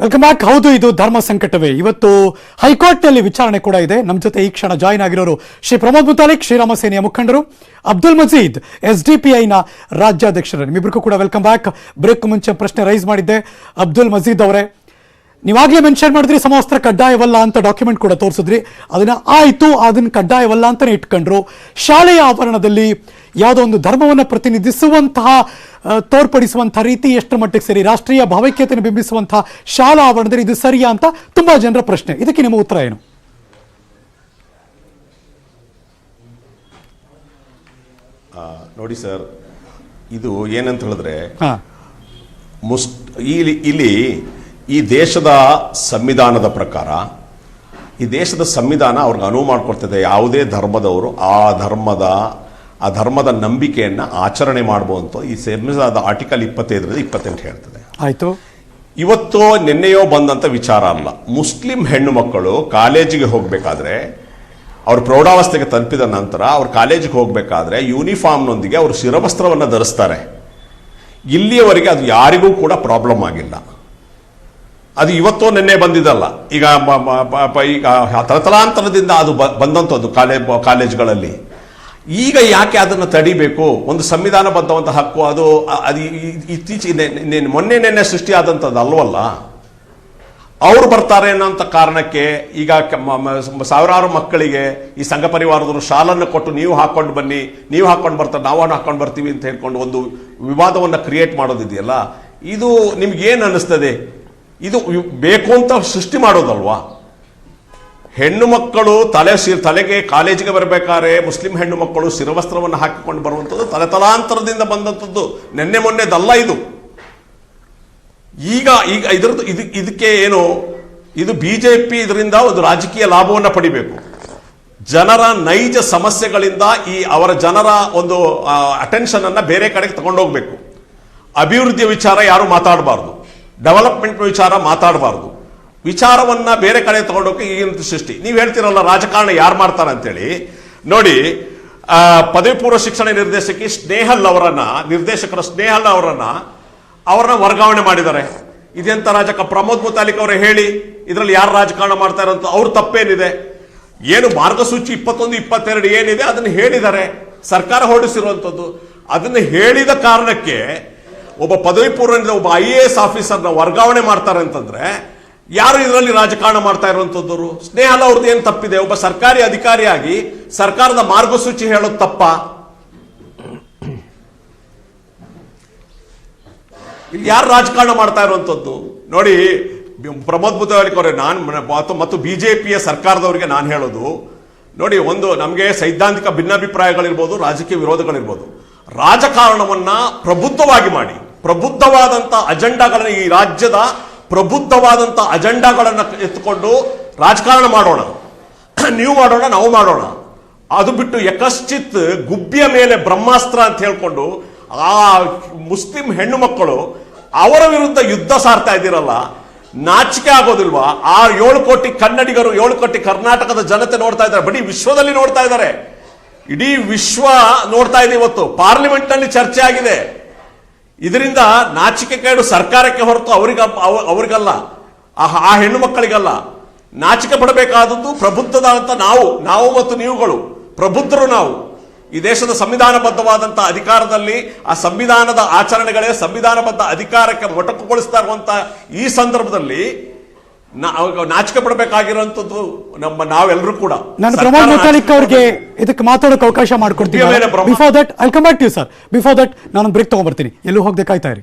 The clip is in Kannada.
Welcome back. ಹೌದು, ಇದು ಧರ್ಮ ಸಂಕಟವೇ. ಇವತ್ತು ಹೈಕೋರ್ಟ್ನಲ್ಲಿ ವಿಚಾರಣೆ ಕೂಡ ಇದೆ. ನಮ್ಮ ಜೊತೆ ಈ ಕ್ಷಣ ಜಾಯಿನ್ ಆಗಿರೋರು ಶ್ರೀ ಪ್ರಮೋದ್ ಮುತಾಲಿಕ್, ಶ್ರೀರಾಮ ಸೇನೆಯ ಮುಖಂಡರು, Abdul Majeed S D P ಐನ ರಾಜ್ಯಾಧ್ಯಕ್ಷರು ನಿಮ್ಮಿಬ್ಬರಿಗೂ ಕೂಡ ವೆಲ್ಕಮ್ ಬ್ಯಾಕ್. ಬ್ರೇಕ್ ಮುಂಚೆ ಪ್ರಶ್ನೆ ರೈಸ್ ಮಾಡಿದ್ದೆ. ಅಬ್ದುಲ್ ಮಜೀದ್ ಅವರೇ ನೀವಾಗಲೇ ಮೆನ್ಷನ್ ಮಾಡಿದ್ರಿ ಸಮವಸ್ತ್ರ ಕಡ್ಡಾಯವಲ್ಲ ಅಂತ ಡಾಕ್ಯುಮೆಂಟ್ ಕೂಡ ತೋರಿಸಿದ್ರಿ. ಅದನ್ನ ಆಯ್ತು ಅದನ್ನ ಕಡ್ಡಾಯವಲ್ಲ ಅಂತಾನೆ ಇಟ್ಕೊಂಡ್ರು. ಶಾಲೆಯ ಆವರಣದಲ್ಲಿ ಯಾವುದೋ ಒಂದು ಧರ್ಮವನ್ನು ಪ್ರತಿನಿಧಿಸುವಂತಹ ತೋರ್ಪಡಿಸುವಂಥ ತೋರ್ಪಡಿಸುವಂತಹ ರೀತಿ ಎಷ್ಟರ ಮಟ್ಟಿಗೆ ಸರಿ? ರಾಷ್ಟ್ರೀಯ ಭಾವೈಕ್ಯತೆಯನ್ನು ಬಿಂಬಿಸುವಂತಹ ಶಾಲಾ ಆವರಣದಲ್ಲಿ ಇದು ಸರಿಯಾ ಅಂತ ತುಂಬಾ ಜನರ ಪ್ರಶ್ನೆ. ಇದಕ್ಕೆ ನಿಮ್ಮ ಉತ್ತರ ಏನು? ಆ, ನೋಡಿ ಸರ್ ಇದು ಏನಂತ ಹೇಳಿದ್ರೆ ಹಾ. ಮುಸ್ ಇಲ್ಲಿ ಇಲ್ಲಿ ಈ ದೇಶದ ಸಂವಿಧಾನದ ಪ್ರಕಾರ ಈ ದೇಶದ ಸಂವಿಧಾನ ಅವ್ರಿಗೆ ಅನುವು ಮಾಡಿಕೊಡ್ತಿದೆ ಯಾವುದೇ ಧರ್ಮದವರು ಆ ಧರ್ಮದ ಆ ಧರ್ಮದ ನಂಬಿಕೆಯನ್ನು ಆಚರಣೆ ಮಾಡುವಂಥ ಈ ಸಂವಿಧಾನದ ಆರ್ಟಿಕಲ್ ಇಪ್ಪತ್ತೈದರಿಂದ ಇಪ್ಪತ್ತೆಂಟು ಹೇಳ್ತದೆ. ಆಯಿತು. ಇವತ್ತು ನಿನ್ನೆಯೋ ಬಂದಂಥ ವಿಚಾರ ಅಲ್ಲ. ಮುಸ್ಲಿಂ ಹೆಣ್ಣು ಮಕ್ಕಳು ಕಾಲೇಜಿಗೆ ಹೋಗಬೇಕಾದ್ರೆ ಅವರು ಪ್ರೌಢಾವಸ್ಥೆಗೆ ತಲುಪಿದ ನಂತರ ಅವ್ರು ಕಾಲೇಜಿಗೆ ಹೋಗಬೇಕಾದ್ರೆ ಯೂನಿಫಾರ್ಮ್ನೊಂದಿಗೆ ಅವರು ಶಿರವಸ್ತ್ರವನ್ನು ಧರಿಸ್ತಾರೆ. ಇಲ್ಲಿಯವರೆಗೆ ಅದು ಯಾರಿಗೂ ಕೂಡ ಪ್ರಾಬ್ಲಮ್ ಆಗಿಲ್ಲ. ಅದು ಇವತ್ತೋ ನಿನ್ನೆ ಬಂದಿದ್ದಲ್ಲ ಈಗ ಈಗ ತಲತಲಾಂತರದಿಂದ ಅದು ಬ- ಬಂದಂಥದ್ದು ಕಾಲೇ, ಕಾಲೇಜ್ಗಳಲ್ಲಿ. ಈಗ ಯಾಕೆ ಅದನ್ನು ತಡಿಬೇಕು? ಒಂದು ಸಂವಿಧಾನಬದ್ಧವಂತ ಹಕ್ಕು, ಅದು ಅದು ಇತ್ತೀಚೆಗೆ ಮೊನ್ನೆ ನೆನ್ನೆ ಸೃಷ್ಟಿಯಾದಂಥದ್ದು ಅಲ್ವಲ್ಲ? ಅವ್ರು ಬರ್ತಾರೆ ಅನ್ನೋಂಥ ಕಾರಣಕ್ಕೆ ಈಗ ಸಾವಿರಾರು ಮಕ್ಕಳಿಗೆ ಈ ಸಂಘ ಪರಿವಾರದವರು ಶಾಲನ್ನು ಕೊಟ್ಟು ನೀವು ಹಾಕ್ಕೊಂಡು ಬನ್ನಿ, ನೀವು ಹಾಕ್ಕೊಂಡು ಬರ್ತಾರೆ ನಾವು ಹಾಕ್ಕೊಂಡು ಬರ್ತೀವಿ ಅಂತ ಹೇಳ್ಕೊಂಡು ಒಂದು ವಿವಾದವನ್ನು ಕ್ರಿಯೇಟ್ ಮಾಡೋದಿದೆಯಲ್ಲ? ಇದು ನಿಮ್ಗೆ ಏನು ಅನ್ನಿಸ್ತದೆ? ಇದು ಬೇಕು ಅಂತ ಸೃಷ್ಟಿ ಮಾಡೋದಲ್ವಾ? ಹೆಣ್ಣು ಮಕ್ಕಳು ತಲೆ ಸಿ- ತಲೆಗೆ ಕಾಲೇಜಿಗೆ ಬರಬೇಕಾದ್ರೆ ಮುಸ್ಲಿಂ ಹೆಣ್ಣು ಮಕ್ಕಳು ಶಿರವಸ್ತ್ರವನ್ನು ಹಾಕಿಕೊಂಡು ಬರುವಂಥದ್ದು ತಲೆತಲಾಂತರದಿಂದ ಬಂದಂಥದ್ದು. ನಿನ್ನೆ ಮೊನ್ನೆದಲ್ಲ ಇದು. ಈಗ ಈಗ ಇದ್ರದ್ದು ಇದು ಇದಕ್ಕೆ ಏನು? ಇದು ಬಿ ಜೆ ಪಿ ಇದರಿಂದ ಒಂದು ರಾಜಕೀಯ ಲಾಭವನ್ನು ಪಡಿಬೇಕು. ಜನರ ನೈಜ ಸಮಸ್ಯೆಗಳಿಂದ ಈ ಅವರ ಜನರ ಒಂದು ಅಟೆನ್ಷನನ್ನು ಬೇರೆ ಕಡೆಗೆ ತಗೊಂಡೋಗ್ಬೇಕು. ಅಭಿವೃದ್ಧಿಯ ವಿಚಾರ ಯಾರು ಮಾತಾಡಬಾರ್ದು. ಡೆವಲಪ್ಮೆಂಟ್ ವಿಚಾರ ಮಾತಾಡಬಾರ್ದು. ವಿಚಾರವನ್ನು ಬೇರೆ ಕಡೆ ತಗೊಂಡೋಗಿ ಈಗಿನ ಸೃಷ್ಟಿ. ನೀವು ಹೇಳ್ತೀರಲ್ಲ ರಾಜಕಾರಣ ಯಾರು ಮಾಡ್ತಾರೆ ಅಂತೇಳಿ. ನೋಡಿ ಪದವಿ ಪೂರ್ವ ಶಿಕ್ಷಣ ನಿರ್ದೇಶಕಿ ಸ್ನೇಹಲ್ ಅವರನ್ನು, ನಿರ್ದೇಶಕರ ಸ್ನೇಹಲ್ ಅವರನ್ನ ಅವರನ್ನ ವರ್ಗಾವಣೆ ಮಾಡಿದ್ದಾರೆ. ಇದೆಂತ ರಾಜಕ? ಪ್ರಮೋದ್ ಮುತಾಲಿಕ್ ಅವರು ಹೇಳಿ, ಇದರಲ್ಲಿ ಯಾರು ರಾಜಕಾರಣ ಮಾಡ್ತಾ ಇರೋಂಥ ಅವ್ರ ತಪ್ಪೇನಿದೆ. ಏನು ಮಾರ್ಗಸೂಚಿ ಇಪ್ಪತ್ತೊಂದು, ಇಪ್ಪತ್ತೆರಡು ಏನಿದೆ ಅದನ್ನು ಹೇಳಿದ್ದಾರೆ. ಸರ್ಕಾರ ಹೊರಡಿಸಿರುವಂಥದ್ದು ಅದನ್ನು ಹೇಳಿದ ಕಾರಣಕ್ಕೆ ಒಬ್ಬ ಪದವಿ ಪೂರ್ವದಿಂದ ಒಬ್ಬ ಐ ಎ ಎಸ್ ಆಫೀಸರ್ನ ವರ್ಗಾವಣೆ ಮಾಡ್ತಾರೆ ಅಂತಂದ್ರೆ, ಯಾರು ಇದರಲ್ಲಿ ರಾಜಕಾರಣ ಮಾಡ್ತಾ ಇರುವಂಥದ್ದು ಸ್ನೇಹಲ್ ಅವ್ರದ್ದು ಏನು ತಪ್ಪಿದೆ? ಒಬ್ಬ ಸರ್ಕಾರಿ ಅಧಿಕಾರಿಯಾಗಿ ಸರ್ಕಾರದ ಮಾರ್ಗಸೂಚಿ ಹೇಳೋದು ತಪ್ಪ? ಇಲ್ಲಿ ಯಾರು ರಾಜಕಾರಣ ಮಾಡ್ತಾ ಇರುವಂಥದ್ದು ನೋಡಿ, ಪ್ರಮೋದ್ ಬುದ್ಧವಾಲಿಕ್ ನಾನು ಮತ್ತು ಬಿ ಜೆ ಪಿಯ ಸರ್ಕಾರದವರಿಗೆ ನಾನು ಹೇಳೋದು, ನೋಡಿ, ಒಂದು ನಮಗೆ ಸೈದ್ಧಾಂತಿಕ ಭಿನ್ನಾಭಿಪ್ರಾಯಗಳಿರ್ಬೋದು, ರಾಜಕೀಯ ವಿರೋಧಗಳಿರ್ಬೋದು. ರಾಜಕಾರಣವನ್ನು ಪ್ರಬುದ್ಧವಾಗಿ ಮಾಡಿ. ಪ್ರಬುದ್ಧವಾದಂತ ಅಜೆಂಡಾಗಳನ್ನು ಈ ರಾಜ್ಯದ ಪ್ರಬುದ್ಧವಾದಂಥ ಅಜೆಂಡಾಗಳನ್ನು ಎತ್ತುಕೊಂಡು ರಾಜಕಾರಣ ಮಾಡೋಣ. ನೀವು ಮಾಡೋಣ, ನಾವು ಮಾಡೋಣ. ಅದು ಬಿಟ್ಟು ಯಕಶ್ಚಿತ್ ಗುಬ್ಬಿಯ ಮೇಲೆ ಬ್ರಹ್ಮಾಸ್ತ್ರ ಅಂತ ಹೇಳ್ಕೊಂಡು ಆ ಮುಸ್ಲಿಂ ಹೆಣ್ಣು ಮಕ್ಕಳು ಅವರ ವಿರುದ್ಧ ಯುದ್ಧ ಸಾರ್ತಾ ಇದ್ದೀರಲ್ಲ, ನಾಚಿಕೆ ಆಗೋದಿಲ್ವಾ? ಆ ಏಳು ಕೋಟಿ ಕನ್ನಡಿಗರು, ಏಳು ಕೋಟಿ ಕರ್ನಾಟಕದ ಜನತೆ ನೋಡ್ತಾ ಇದ್ದಾರೆ. ಬರೀ ವಿಶ್ವದಲ್ಲಿ ನೋಡ್ತಾ ಇದ್ದಾರೆ. ಇಡೀ ವಿಶ್ವ ನೋಡ್ತಾ ಇದೆ ಇವತ್ತು. ಪಾರ್ಲಿಮೆಂಟ್ನಲ್ಲಿ ಚರ್ಚೆ ಆಗಿದೆ. ಇದರಿಂದ ನಾಚಿಕೆ ಕೇಡು ಸರ್ಕಾರಕ್ಕೆ ಹೊರತು ಅವರಿಗ ಅವ- ಅವರಿಗಲ್ಲ, ಆ ಹೆಣ್ಣು ಮಕ್ಕಳಿಗಲ್ಲ. ನಾಚಿಕೆ ಪಡಬೇಕಾದದ್ದು ಪ್ರಬುದ್ಧದಂತ ನಾವು ನಾವು ಮತ್ತು ನೀವುಗಳು, ಪ್ರಬುದ್ಧರು ನಾವು. ಈ ದೇಶದ ಸಂವಿಧಾನಬದ್ಧವಾದಂತಹ ಅಧಿಕಾರದಲ್ಲಿ ಆ ಸಂವಿಧಾನದ ಆಚರಣೆಗಳೇ ಸಂವಿಧಾನಬದ್ಧ ಅಧಿಕಾರಕ್ಕೆ ಮೊಟಕುಗೊಳಿಸ್ತಾ ಇರುವಂಥ ಈ ಸಂದರ್ಭದಲ್ಲಿ ನಾಚಿಕೆ ಪಡಬೇಕಾಗಿರುವಂತದ್ದು ನಮ್ಮ ನಾವೆಲ್ಲರೂ ಕೂಡ. ನಾನು ಪ್ರಮೋದ್ ಮುತಾಲಿಕ್ ಅವ್ರಿಗೆ ಇದಕ್ಕೆ ಮಾತಾಡೋಕೆ ಅವಕಾಶ ಮಾಡ್ಕೊಡ್ತೀನಿ. Before that I come back to sir before that ನಾನು ಬ್ರೇಕ್ ತಗೊಂಡ್ಬರ್ತೀನಿ. ಎಲ್ಲೂ ಹೋಗದೆ ಕಾಯ್ತಾ ಇರಿ.